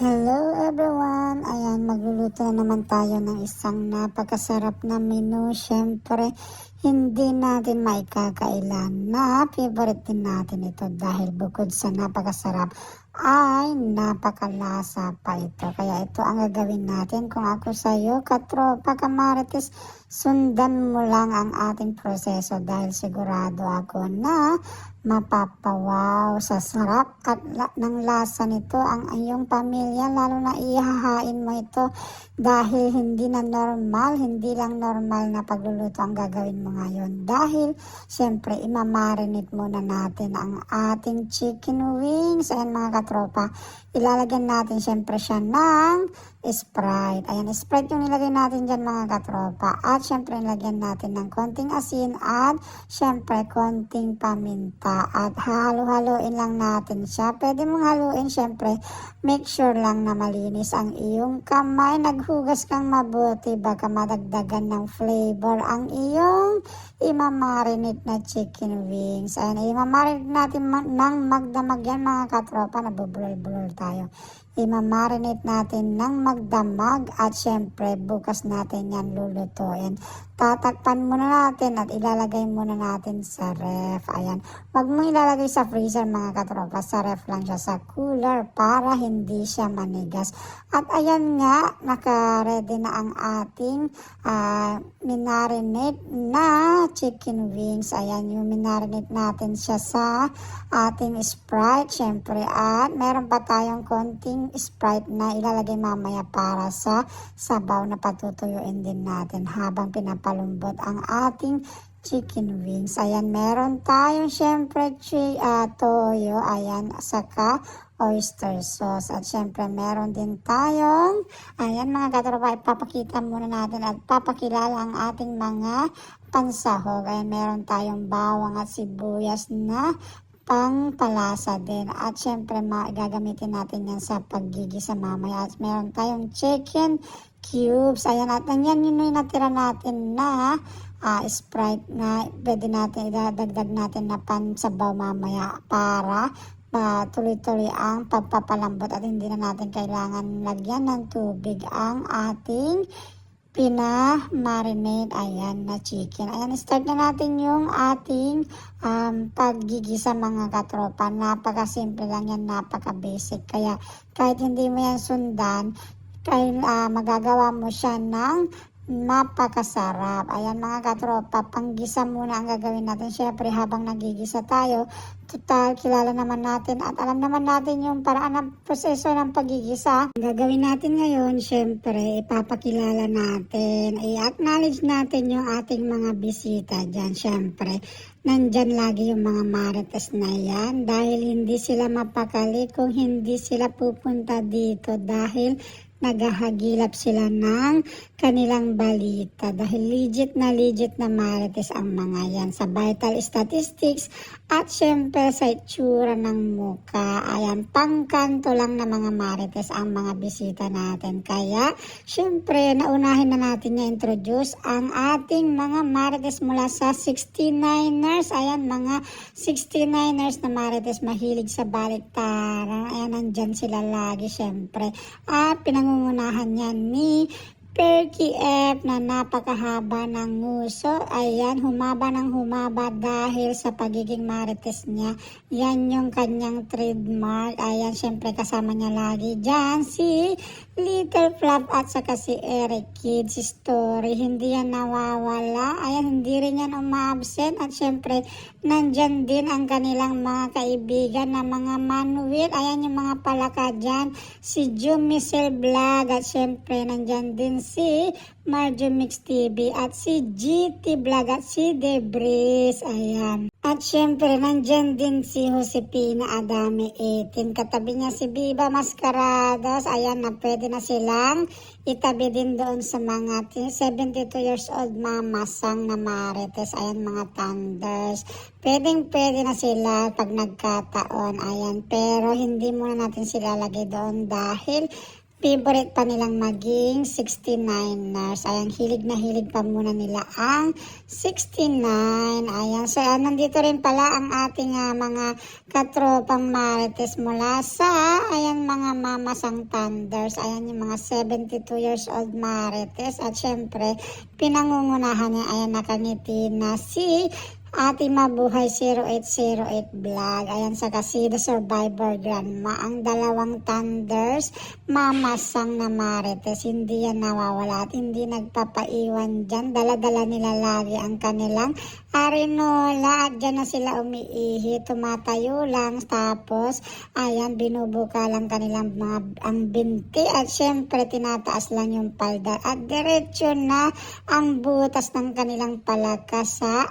Hello everyone! Ayan, magluluto na naman tayo ng isang napakasarap na menu. Siyempre, hindi natin maikakailan na favorite din natin ito dahil bukod sa napakasarap ay napakalasa pa ito. Kaya ito ang gagawin natin. Kung ako sa iyo, katropa, kamarites, sundan mo lang ang ating proseso dahil sigurado ako na mapapawaw sa sarap at la- ng lasa nito ang iyong pamilya lalo na ihahain mo ito dahil hindi na normal, hindi lang normal na pagluluto ang gagawin mo ngayon. Dahil syempre imamarinate muna natin ang ating chicken wings. Ayan mga katropa ilalagyan natin syempre siya ng Sprite. Ayan, Sprite yung nilagay natin dyan mga katropa. At syempre nilagyan natin ng konting asin at syempre konting paminta. At halo-haloin lang natin siya. Pwede mong haluin syempre. Make sure lang na malinis ang iyong kamay. Naghugas kang mabuti. Baka madagdagan ng flavor ang iyong imamarinate na chicken wings. Ayan, imamarinate natin ng magdamag yan mga katropa. Nabubulol-bulol tayo imamarinate natin ng magdamag at syempre bukas natin yan lulutuin. Tatakpan muna natin at ilalagay muna natin sa ref. Ayan. Huwag mo ilalagay sa freezer mga katropa. Sa ref lang siya sa cooler para hindi siya manigas. At ayan nga, naka-ready na ang ating ah, minarinate na chicken wings. Ayan yung minarinate natin siya sa ating Sprite. Syempre at meron pa tayong konting Sprite na ilalagay mamaya para sa sabaw na patutuyuin din natin habang pinapalumbot ang ating chicken wings. Ayan, meron tayong syempre chi, ah, toyo. Ayan, saka oyster sauce. At syempre, meron din tayong, ayan mga katropa, ipapakita muna natin at papakilala ang ating mga pansahog. Ayan, meron tayong bawang at sibuyas na pang palasa din. At syempre, gagamitin natin yan sa paggigisa mamaya. At meron tayong chicken cubes. Ayan, at yan yun yung natira natin na ah, Sprite na pwede natin idadagdag natin na pansabaw mamaya para pa tuloy-tuloy ang pagpapalambot at hindi na natin kailangan lagyan ng tubig ang ating pina-marinate, ayan, na chicken. Ayan, start na natin yung ating um, paggigisa mga katropa. Napaka-simple lang yan, napaka-basic. Kaya kahit hindi mo yan sundan, kaya ah, magagawa mo siya ng napakasarap. Ayan mga katropa, panggisa muna ang gagawin natin. Syempre habang nagigisa tayo, total kilala naman natin at alam naman natin yung paraan ng proseso ng pagigisa. Ang gagawin natin ngayon, syempre ipapakilala natin, i-acknowledge natin yung ating mga bisita dyan. Syempre, nandyan lagi yung mga marites na yan dahil hindi sila mapakali kung hindi sila pupunta dito dahil naghahagilap sila ng kanilang balita dahil legit na legit na marites ang mga yan sa vital statistics at syempre sa itsura ng muka. Ayan, pangkanto lang na mga marites ang mga bisita natin. Kaya, syempre, naunahin na natin na introduce ang ating mga marites mula sa 69ers. Ayan, mga 69ers na marites mahilig sa baliktaran. Ayan, nandyan sila lagi, syempre. At pinangungunahan yan ni Perky F na napakahaba ng nguso. Ayan, humaba ng humaba dahil sa pagiging marites niya. Yan yung kanyang trademark. Ayan, syempre kasama niya lagi dyan si Little Flap at saka si Eric Kids Story. Hindi yan nawawala. Ayan, hindi rin yan umabsent. At syempre, nandyan din ang kanilang mga kaibigan na mga manuel. Ayan yung mga palaka dyan. Si Jumisel Vlog. At syempre, nandyan din si Marjo Mix TV at si GT Vlog at si Debris. Ayan. At syempre, nandyan din si Josepina Adame 18. Katabi niya si Viva Mascarados. Ayan na, pwede na silang itabi din doon sa mga t- 72 years old mamasang na marites. Ayan, mga thunders. Pwedeng pwede na sila pag nagkataon. Ayan, pero hindi muna natin sila lagay doon dahil favorite pa nilang maging 69ers. Ayan, hilig na hilig pa muna nila ang 69. Ayan, so ayan, nandito rin pala ang ating ah, mga katropang marites mula sa, ayan, mga mamasang thunders. Ayan, yung mga 72 years old marites. At syempre, pinangungunahan niya, ayan, nakangiti na si Ate Mabuhay 0808 Vlog. Ayan sa kasi The Survivor Grandma. Ang dalawang thunders, mamasang na marites. Hindi yan nawawala at hindi nagpapaiwan dyan. Dala-dala nila lagi ang kanilang arenola. At dyan na sila umiihi. Tumatayo lang. Tapos, ayan, binubuka lang kanilang mga ang binti. At syempre, tinataas lang yung palda. At diretso na ang butas ng kanilang palaka sa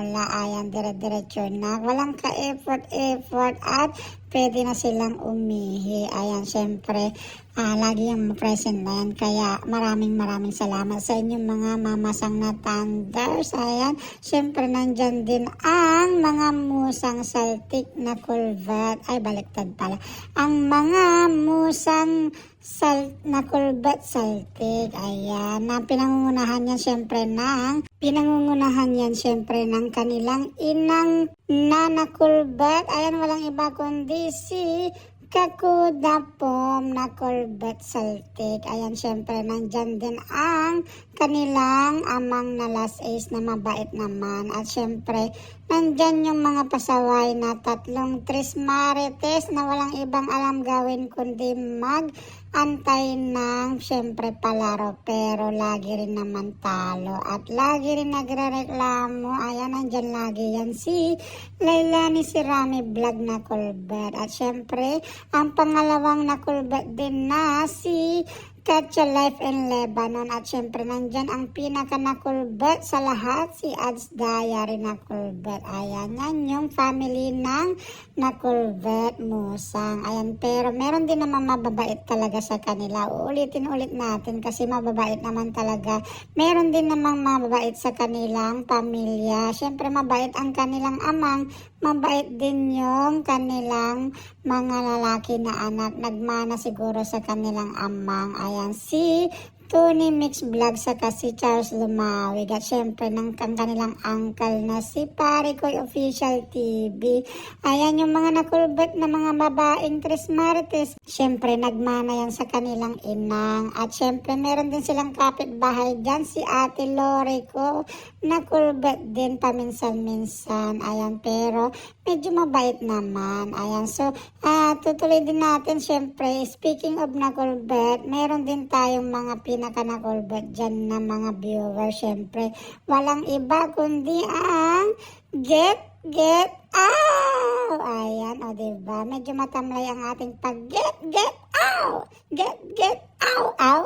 arenola. Ayan, dire-diretso na. Walang ka-effort-effort at pwede na silang umihi. Ayan, syempre, ah, lagi yung present na yan. Kaya maraming maraming salamat sa inyong mga mamasang na thunders. Ayan, syempre nandyan din ang mga musang saltik na kulvat. Ay, baliktad pala. Ang mga musang sal na kulbat saltik. Ayan, na pinangungunahan yan syempre ng pinangungunahan yan syempre ng kanilang inang nanakulbat. Ayan, walang iba kundi si Kakudapom na kulbat saltik. Ayan, syempre, nandyan din ang kanilang amang na last ace na mabait naman. At syempre, nandyan yung mga pasaway na tatlong tris marites na walang ibang alam gawin kundi mag antay ng syempre palaro. Pero lagi rin naman talo. At lagi rin nagre-reklamo. Ayan nandyan lagi yan si Lailani si Rami Vlog na kulbat at syempre ang pangalawang na kulbat din na si Katya Life in Lebanon. At syempre nandyan ang pinaka nakulbat sa lahat si Ads Diary na kulbat ayan yan yung family ng nakulbat musang. Ayan pero meron din naman mababait talaga sa kanila. Uulitin ulit natin kasi mababait naman talaga. Meron din namang mababait sa kanilang pamilya. Syempre mabait ang kanilang amang mabait din yung kanilang mga lalaki na anak. Nagmana siguro sa kanilang amang. Ayan si Tony Mix Vlog sa kasi Charles Lumawig at syempre ng ang kanilang uncle na si Parikoy Official TV. Ayan yung mga nakulbat na mga babaeng Tres Martes. Syempre nagmana yan sa kanilang inang. At syempre meron din silang kapitbahay dyan si Ate Lori ko. Nakulbat din paminsan-minsan. Ayan pero medyo mabait naman. Ayan so ah tutuloy din natin syempre speaking of nakulbat meron din tayong mga pinaka nakulbat dyan na mga viewers syempre. Walang iba kundi ang get get out! Ayan o diba? Medyo matamlay ang ating pag get get out! Get get out! Ow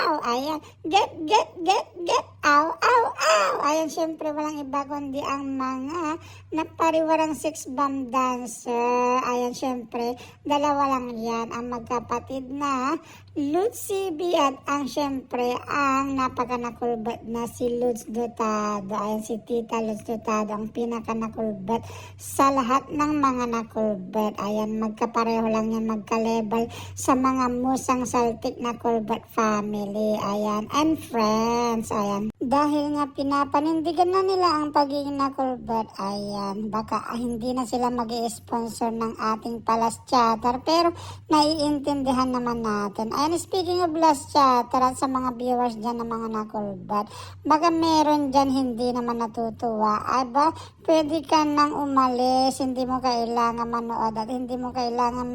ow ayan get get get get ow ow ow ayan syempre walang iba kundi ang mga napariwarang six bomb dancer. Ayan syempre dalawa lang yan. Ang magkapatid na Lutz CB at ang syempre ang napakanakulbat na si Lutz Dotado. Ayan si Tita Lutz Dotado ang pinakanakulbat sa lahat ng mga nakulbat. Ayan magkapareho lang yan magka-level sa mga musang saltik na kulbat family. Ayan and friends. Ayan dahil nga pinapanindigan na nila ang pagiging nakulbat. Ayan baka hindi na sila mag sponsor ng ating palas chatter pero naiintindihan naman natin. Ayan, speaking of last chatter at sa mga viewers dyan ng mga nakulbat, baka meron dyan hindi naman natutuwa. Ay ba, pwede ka nang umalis, hindi mo kailangan manood at hindi mo kailangan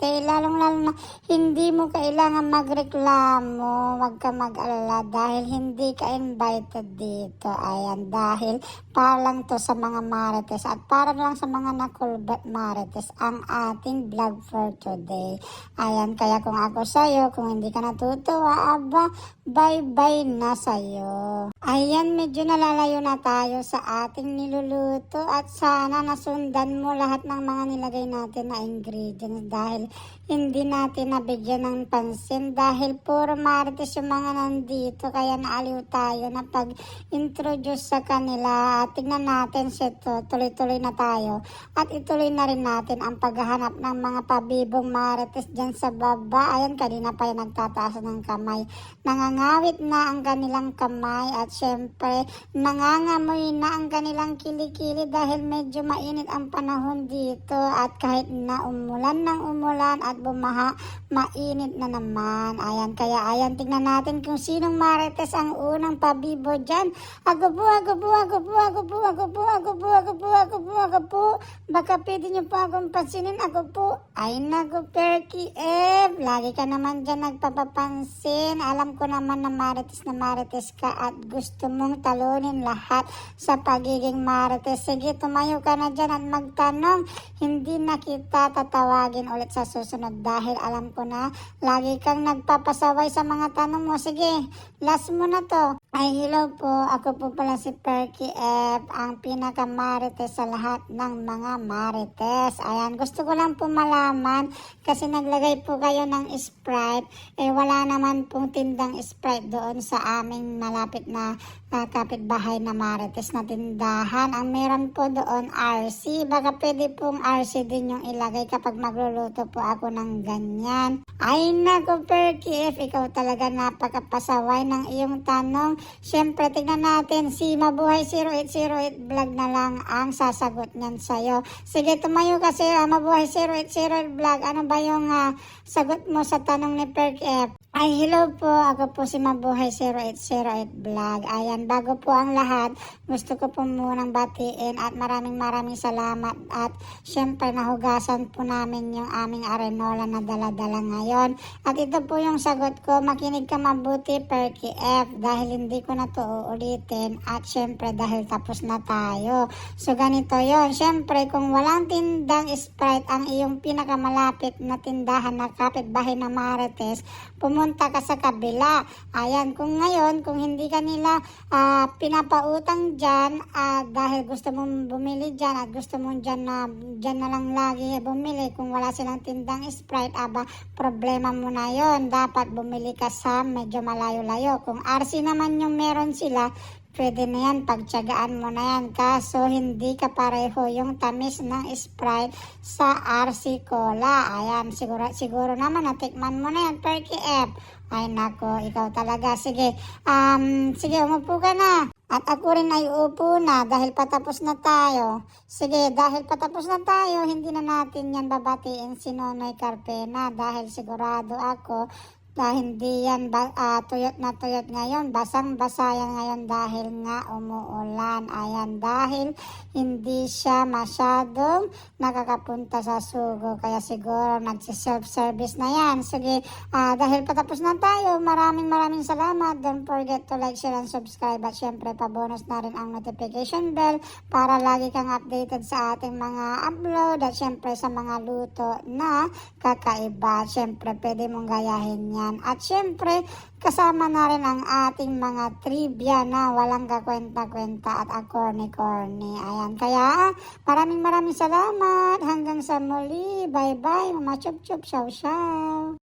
mag-stay, lalong-lalo na hindi mo kailangan magreklamo, wag ka mag-alala dahil hindi ka invited dito. Ayan, dahil para lang to sa mga marites at para lang sa mga nakulbat marites ang ating vlog for today. Ayan, kaya kung ako sa'yo, kung hindi ka natutuwa, aba, bye-bye na sa'yo. Ayan, medyo nalalayo na tayo sa ating niluluto at sana nasundan mo lahat ng mga nilagay natin na ingredients dahil hindi natin nabigyan ng pansin dahil puro marites yung mga nandito kaya naaliw tayo na pag-introduce sa kanila. At tignan natin siya to, tuloy-tuloy na tayo. At ituloy na rin natin ang paghahanap ng mga pabibong marites dyan sa baba. Ayan, kanina pa yung nagtataas ng kamay. Nangangawit na ang kanilang kamay at syempre nangangamoy na ang kanilang kilikili dahil medyo mainit ang panahon dito at kahit na umulan ng umulan at bumaha, mainit na naman. Ayan, kaya ayan, tignan natin kung sinong marites ang unang pabibo dyan. Po, ako po, ako po, ako po, ako po. Baka pwede niyo po akong pansinin, ako po. Ay, naku, Perky F. Lagi ka naman dyan nagpapapansin. Alam ko naman na marites na marites ka at gusto mong talunin lahat sa pagiging marites. Sige, tumayo ka na dyan at magtanong. Hindi na kita tatawagin ulit sa susunod dahil alam ko na lagi kang nagpapasaway sa mga tanong mo. Sige, last mo na to. Ay, hello po. Ako po pala si Perky F. Ang pinakamarites sa lahat ng mga marites. Ayan, gusto ko lang po malaman kasi naglagay po kayo ng Sprite. Eh, wala naman pong tindang Sprite doon sa aming malapit na uh, kapitbahay na marites na tindahan. Ang meron po doon RC. Baka pwede pong RC din yung ilagay kapag magluluto po ako ng ganyan. Ay, nako Perky F. Ikaw talaga napakapasaway ng iyong tanong. Siyempre, tignan natin si Mabuhay 0808 vlog na lang ang sasagot niyan sa'yo. Sige, tumayo kasi ah, Mabuhay 0808 vlog. Ano ba yung ah, sagot mo sa tanong ni Perk F? Ay, hello po. Ako po si Mabuhay 0808 Vlog. Ayan, bago po ang lahat, gusto ko po munang batiin at maraming maraming salamat. At syempre, nahugasan po namin yung aming arenola na dala-dala ngayon. At ito po yung sagot ko. Makinig ka mabuti, Perky F. Dahil hindi ko na to uulitin. At syempre, dahil tapos na tayo. So, ganito yon Syempre, kung walang tindang Sprite ang iyong pinakamalapit na tindahan na kapitbahay na Marites, pumunta ka sa kabila. Ayan, kung ngayon, kung hindi ka ah, pinapautang dyan ah, dahil gusto mong bumili dyan at gusto mong dyan na, dyan na lang lagi bumili kung wala silang tindang Sprite, aba, problema mo na yon Dapat bumili ka sa medyo malayo-layo. Kung RC naman yung meron sila, Pwede na yan, pagtsagaan mo na yan. Kaso hindi ka pareho yung tamis ng Sprite sa RC Cola. Ayan, siguro, siguro naman natikman mo na yan, Perky F. Ay nako, ikaw talaga. Sige, um, sige, umupo ka na. At ako rin ay uupo na dahil patapos na tayo. Sige, dahil patapos na tayo, hindi na natin yan babatiin si Nonoy Carpena dahil sigurado ako na hindi yan ba, ah, tuyot na tuyot ngayon, basang-basa yan ngayon dahil nga umuulan. Ayan, dahil hindi siya masyadong nakakapunta sa sugo. Kaya siguro nagsi-self-service na yan. Sige, ah, dahil patapos na tayo, maraming maraming salamat. Don't forget to like, share, and subscribe. At syempre, pabonus na rin ang notification bell para lagi kang updated sa ating mga upload. At syempre, sa mga luto na kakaiba. Syempre, pwede mong gayahin yan. At syempre, kasama na rin ang ating mga trivia na walang kakwenta-kwenta at akorni-korni. Ayan, kaya maraming maraming salamat. Hanggang sa muli. Bye-bye, mga chup-chup. Ciao.